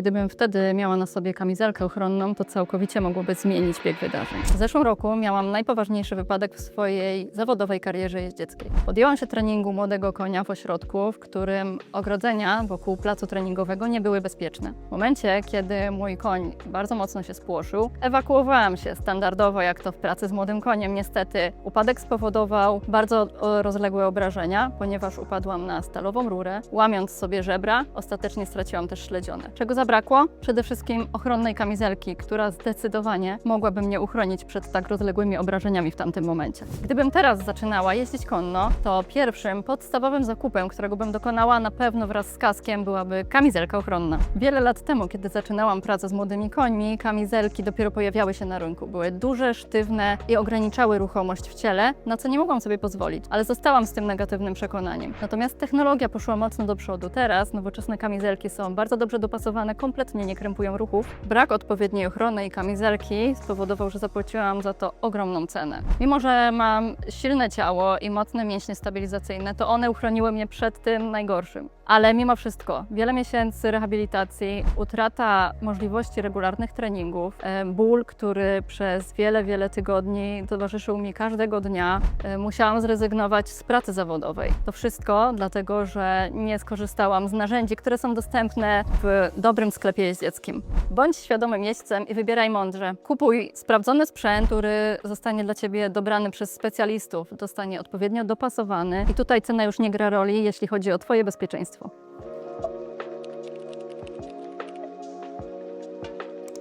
Gdybym wtedy miała na sobie kamizelkę ochronną, to całkowicie mogłoby zmienić bieg wydarzeń. W zeszłym roku miałam najpoważniejszy wypadek w swojej zawodowej karierze jeździeckiej. Podjęłam się treningu młodego konia w ośrodku, w którym ogrodzenia wokół placu treningowego nie były bezpieczne. W momencie, kiedy mój koń bardzo mocno się spłoszył, ewakuowałam się standardowo, jak to w pracy z młodym koniem. Niestety upadek spowodował bardzo rozległe obrażenia, ponieważ upadłam na stalową rurę, łamiąc sobie żebra, ostatecznie straciłam też śledzione. Czego zabrakło? Przede wszystkim ochronnej kamizelki, która zdecydowanie mogłaby mnie uchronić przed tak rozległymi obrażeniami w tamtym momencie. Gdybym teraz zaczynała jeździć konno, to pierwszym podstawowym zakupem, którego bym dokonała na pewno wraz z kaskiem, byłaby kamizelka ochronna. Wiele lat temu, kiedy zaczynałam pracę z młodymi końmi, kamizelki dopiero pojawiały się na rynku. Były duże, sztywne i ograniczały ruchomość w ciele, na co nie mogłam sobie pozwolić, ale zostałam z tym negatywnym przekonaniem. Natomiast technologia poszła mocno do przodu. Teraz nowoczesne kamizelki są bardzo dobrze dopasowane, kompletnie nie krępują ruchów. Brak odpowiedniej ochrony i kamizelki spowodował, że zapłaciłam za to ogromną cenę. Mimo, że mam silne ciało i mocne mięśnie stabilizacyjne, to one uchroniły mnie przed tym najgorszym. Ale mimo wszystko, wiele miesięcy rehabilitacji, utrata możliwości regularnych treningów, e, ból, który przez wiele, wiele tygodni towarzyszył mi każdego dnia, e, musiałam zrezygnować z pracy zawodowej. To wszystko dlatego, że nie skorzystałam z narzędzi, które są dostępne w dobrym sklepie jeździeckim. Bądź świadomym jeźdźcem i wybieraj mądrze. Kupuj sprawdzony sprzęt, który zostanie dla Ciebie dobrany przez specjalistów, zostanie odpowiednio dopasowany i tutaj cena już nie gra roli, jeśli chodzi o Twoje bezpieczeństwo.